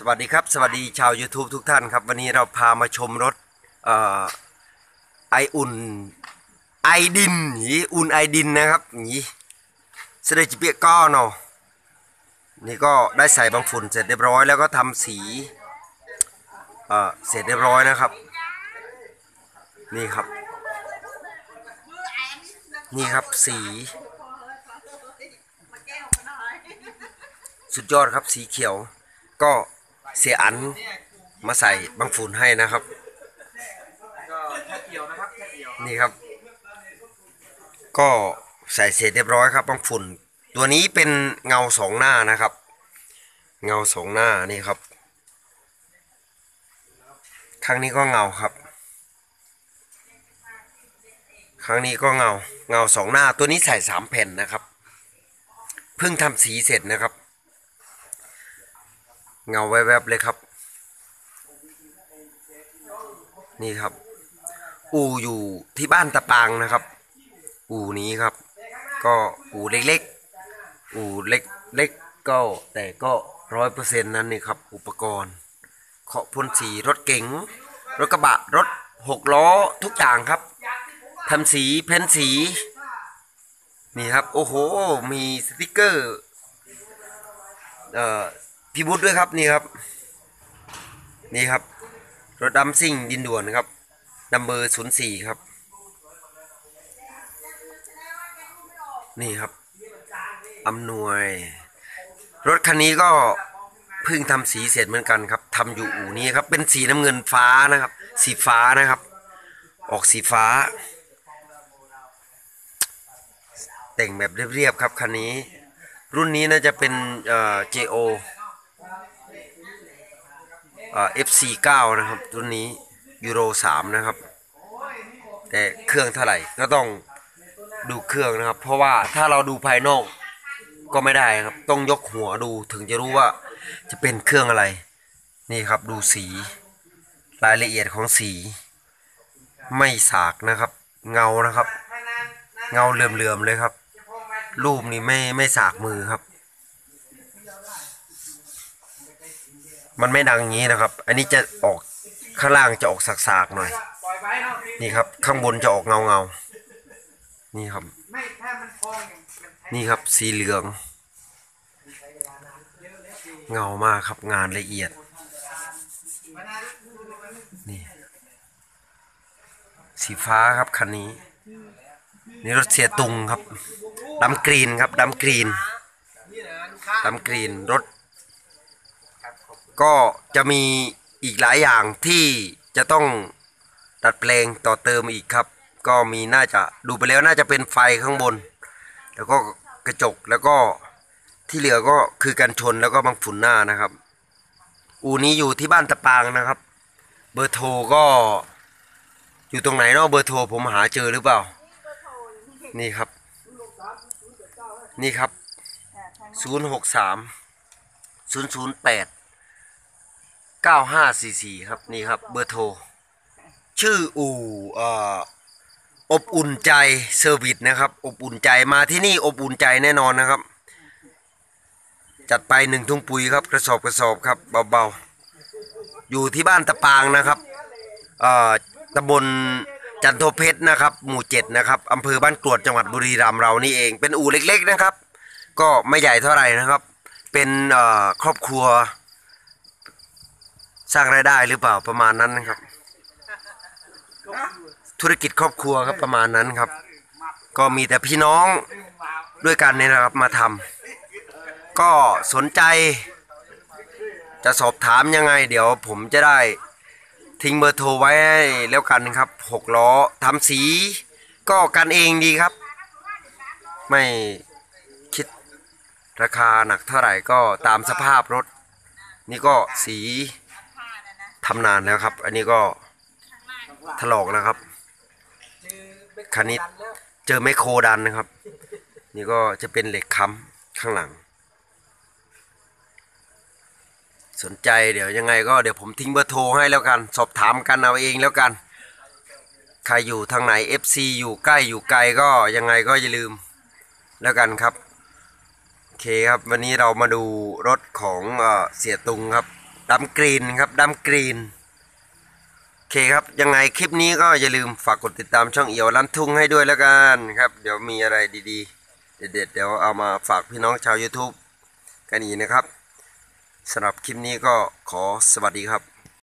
สวัสดีครับ สวัสดีชาว YouTube ทุกท่านครับ วันนี้เราพามาชมรถไออุ่นไอดินนี่อุ่นไอดินนะครับนี่เสด็จจิเปียก้อเนาะนี่ก็ได้ใส่บางฝุ่นเสร็จเรียบร้อยแล้วก็ทำสีเออเสร็จเรียบร้อยนะครับ นี่ครับ นี่ครับสี สุดยอดครับสีเขียวก็ เสียอันมาใส่บางฝุ่นให้นะครับ ก็แค่เกี่ยวนะครับแค่เกี่ยวนี่ครับ ก็ใส่เสร็จเรียบร้อยครับบางฝุ่น ตัวนี้เป็นเงาสองหน้านะครับ เงาสองหน้านี่ครับครั้งนี้ก็เงาครับครั้งนี้ก็เงาเงาสองหน้าตัวนี้ใส่สามแผ่นนะครับเพิ่งทำสีเสร็จนะครับ เงาแวบๆเลยครับ นี่ครับ อู่อยู่ที่บ้านตะปางนะครับ อู่นี้ครับ ก็อู่เล็กๆ อู่เล็กเล็กก็แต่ก็ร้อยเปอร์เซ็นต์นั้นนี่ครับ อุปกรณ์เคาะพ่นสีรถเก๋ง รถกระบะรถหกล้อทุกอย่างครับทำสีเพ้นสี นี่ครับ โอ้โห มีสติกเกอร์ เอ่อ พี่บุ๊ดด้วยครับนี่ครับ นี่ครับ รถดำซิ่งดินด่วนครับนัมเบอร์ศูนย์สี่ครับ นี่ครับอำนวย รถคันนี้ก็เพิ่งทำสีเสร็จเหมือนกันครับทำอยู่อู่นี้ครับ เป็นสีน้ำเงินฟ้านะครับ สีฟ้านะครับ ออกสีฟ้า แต่งแบบเรียบๆครับคันนี้ รุ่นนี้น่าจะเป็นเอ่อ JO เอ่อ FC9 นะครับรุ่นนี้ยูโร3นะครับ แต่เครื่องเท่าไหร่ก็ต้องดูเครื่องนะครับ เพราะว่าถ้าเราดูภายนอกก็ไม่ได้ครับ ต้องยกหัวดูถึงจะรู้ว่าจะเป็นเครื่องอะไร นี่ครับดูสีรายละเอียดของสี ไม่สากนะครับ เงานะครับ เงาเหลื่อมๆเลยครับ รูปนี้ไม่ไม่สากมือครับ มันไม่ดังอย่างนี้นะครับ อันนี้จะออกข้างล่างจะออกสากๆหน่อย นี่ครับ ข้างบนจะออกเงาเงาๆนี่ครับ นี่ครับสีเหลือง เงามากครับงานละเอียด นี่ สีฟ้าครับคันนี้ นี่รถเสียตุงครับดำกรีนครับดำกรีนดำกรีนรถ ก็จะมีอีกหลายอย่างที่จะต้องดัดแปลงต่อเติมอีกครับ ก็มีน่าจะดูไปแล้วน่าจะเป็นไฟข้างบน แล้วก็กระจกแล้วก็ที่เหลือก็คือกันชนแล้วก็บางฝุ่นหน้านะครับ อูนี้อยู่ที่บ้านตะปางนะครับ เบอร์โทรก็อยู่ตรงไหนเนาะเบอร์โทรผมหาเจอหรือเปล่า นี่ครับ นี่ครับศูน ย์หกสามศูนย์ศูนย์แปดเก้าห้าสี่สี่ครับนี่ครับเบอร์โทร ชื่ออู่เอ่ออบอุ่นใจเซอร์วิสนะครับ อบอุ่นใจมาที่นี่อบอุ่นใจแน่นอนนะครับ จัดไปหนึ่งทุ่งปุ๋ยครับ กระสอบกระสอบครับเบาๆ อยู่ที่บ้านตะปางนะครับเอ่อตำบลจันโทเพชรนะครับ หมู่เจ็ดนะครับอำเภอบ้านกรวดจังหวัดบุรีรัมย์เรานี่เองเป็นอู่เล็ก ๆนะครับ ก็ไม่ใหญ่เท่าไหร่นะครับ เป็นครอบครัว สร้างรายได้หรือเปล่าประมาณนั้นนะครับ ธุรกิจครอบครัวครับประมาณนั้นครับ ก็มีแต่พี่น้องด้วยกันนี่นะครับมาทำก็สนใจ จะสอบถามยังไง เดี๋ยวผมจะได้ทิ้งเบอร์โทรไว้แล้วกันครับหกล้อทำสี ก็กันเองดีครับ ไม่คิดราคาหนักเท่าไหร่ก็ตามสภาพรถ นี่ก็สี ทำนานแล้วครับ อันนี้ก็ถลอกแล้วครับ คันนี้เจอไมโครดันนะครับ นี่ก็จะเป็นเหล็กค้ำข้างหลัง สนใจเดี๋ยวยังไงก็เดี๋ยวผมทิ้งเบอร์โทรให้แล้วกัน สอบถามกันเอาเองแล้วกัน ใครอยู่ทางไหน FC อยู่ใกล้อยู่ไกลก็ยังไงก็อย่าลืมแล้วกันครับ โอเคครับ วันนี้เรามาดูรถของเอเสียตุงครับ ดำกรีนครับดำกรีนโอเคครับยังไงคลิปนี้ก็อย่าลืมฝากกดติดตามช่องเอียวลั่นทุ่งให้ด้วยแล้วกันครับ เดี๋ยวมีอะไรดีๆ เด็ดๆเดี๋ยวเอามาฝากพี่น้องชาว YouTube กันอีกนะครับสำหรับคลิปนี้ก็ขอสวัสดีครับ